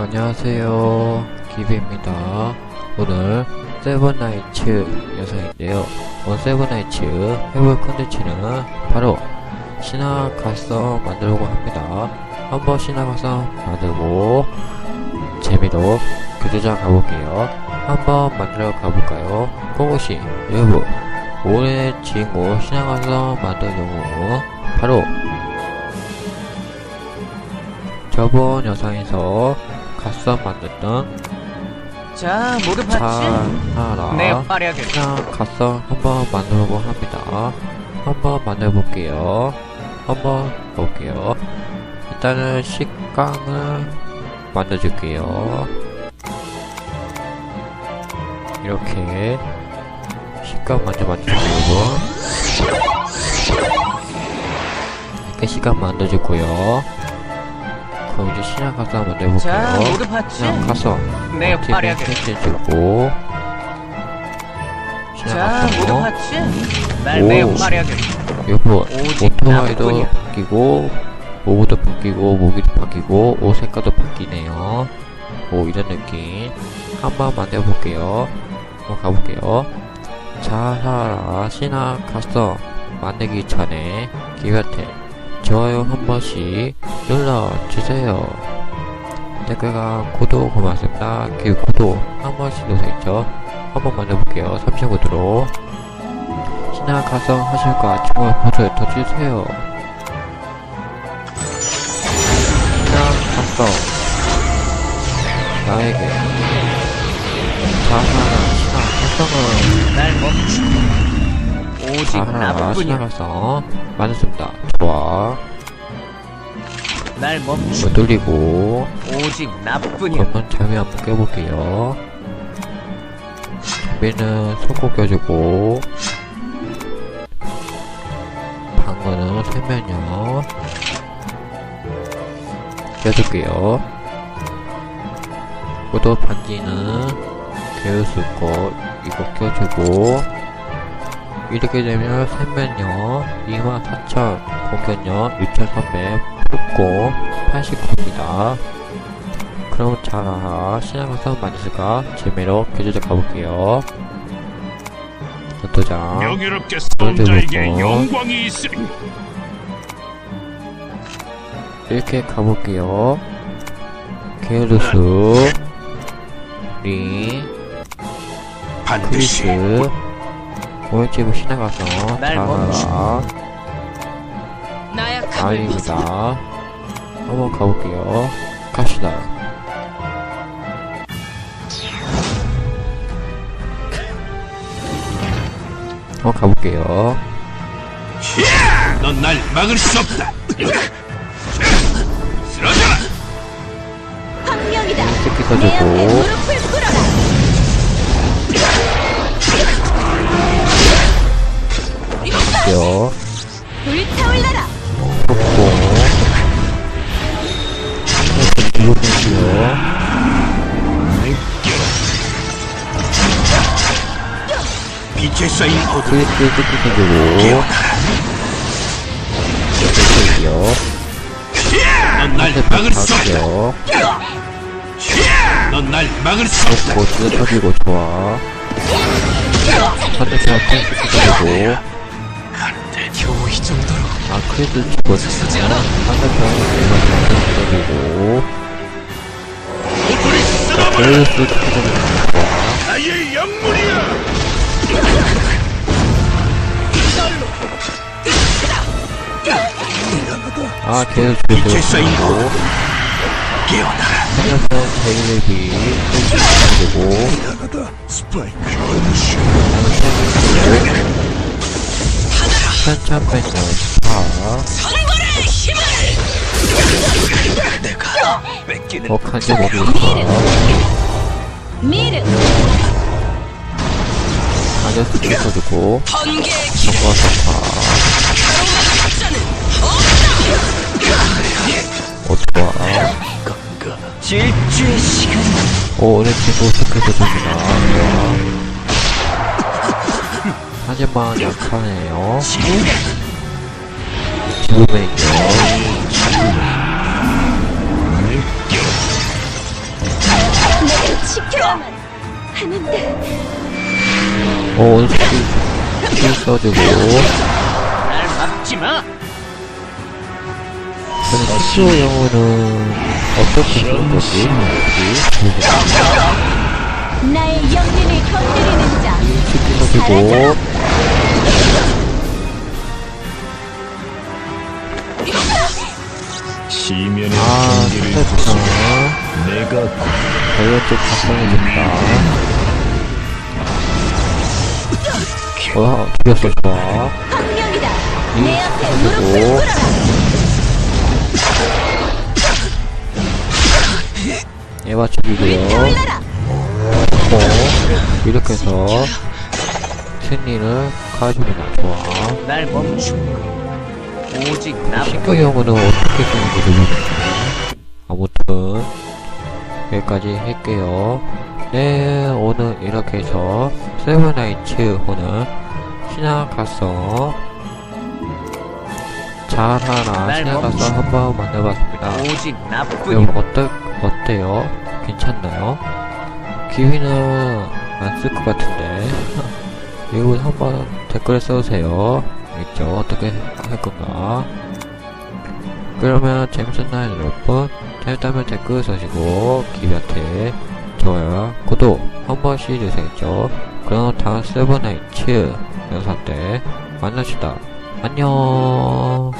안녕하세요. 기비입니다. 오늘 세븐나이츠 영상인데요. 오늘 세븐나이츠 해볼 컨텐츠는 바로 신화 각성 만들고 합니다. 한번 신화 각성 만들고 재미로 교도장 가볼게요. 한번 만들어 가볼까요? 고고씨 여러분 올해 주인공 신화 각성 만들 영웅은 바로 저번 영상에서 갓선 만들던 자, 모두 봤지? 자하라 내 활약을 그냥 한번 만들어보 합니다. 한번 만들어볼게요. 한번 볼게요. 일단은 식빵을 만들어줄게요. 이렇게 식감 먼저 만들어주고 이렇게 식감 만들어주고요. 그럼 이제 만들어볼게요. 자, 모두 봤지? 그냥 가서 내 어떻게 활약을 해주고. 자, 모두 지나가서 봤지? 날내 오. 활약을 여보 오직 오토바이도 나뿐이야. 바뀌고 모구도 바뀌고 모기도 바뀌고 옷 색깔도 바뀌네요. 오 이런 느낌. 한번 만들어볼게요. 한번 가볼게요. 자하라 신화 갔어 만들기 전에 기회한테 좋아요 한 번씩 눌러주세요. 댓글과 구독 고맙습니다. 그 구독 한 번씩 눌러있죠? 한번 만들어볼게요. 30구도로. 신화 가서 하실까 정말 버튼 더 주세요. 신화 가서 나에게 자하나 신화 가성을 날 멈추 오직 신화 나뿐이야. 가성 만들었습니다. 좋아. 날 멈추 못 돌리고. 오직 나뿐이야. 그러면 장미 한번 껴볼게요. 장미는 손꼭 껴주고. 방어는 세면요. 껴줄게요. 모두 반지는 개우수 거 이거 껴주고 이렇게 되면 세면요 24,000 공격력 6,300 폭고 89입니다. 그럼 자 신화가서 만들까? 재미로 교조자 가볼게요. 도장 명예롭게 싸운 자에게 해보고. 영광이 있으리. 이렇게 가볼게요. 게르스 리 반드시 크리스 신나가서 날 자라 아닙니다. 한번 가볼게요. 갑시다. 한번 가볼게요. 넌 날 막을 수 없다. 쓰러져라 특히 내 앞에 써주고 빛에 쌓인 어둠. 크리스 특히 써주고 이렇게 넌날 쓸게요 막을 수 없다. 갈게요 넌날 막을 수 없다. 고 진짜 터지고 좋아. 선택해서 터지고. 하는데 겨우 이 정도로. 아 크리스 집어주세요 선택해서 펜스 터지고 자 크리스 터지고 아 계속 제이레비 펜스 터지고. 스파이크. 천천 펜스 스파 미르 아저스 터지고. 번개의 정과 스파 질주의 시간. 오, 오늘 친구 스크도 좋습니다. 하지만 약하네요. 지금이요. 오, 오늘 스킬 써주고. 날 막지 마. 저는 시오 영어는 어떻게 쓰는 거지? 나의 영혼을 건드리는 자 스킬 써주고. 시면의 아, 진짜 부수. 내가 다이어트 작성해준다. 와, 죽였어, 좋아. 앞에 그리고- 얘와 죽이고요. 어, 이렇게 해서 승리를 가져오는 좋아. 날 멈추. 오직 나뿐이야. 신경영어는 어떻게 쓰는지 모르겠네. 아무튼 여기까지 할게요. 네, 오늘 이렇게 해서 세븐나이츠 오늘 신화가서 잘하나 멈추. 한번 만나봤습니다. 오직 여러분 나뿐이야. 어떠, 어때요? 괜찮나요? 기위는 안 쓸 것 같은데 여러분 한번 댓글에 써주세요 있죠? 어떻게 할 건가 그러면 재밌었나요 여러분? 재밌다면 댓글 써주시고 기위한테 좋아요 구독 한 번씩 해주세요 그럼 다음 세븐나이츠 영상 때 만납시다 안녕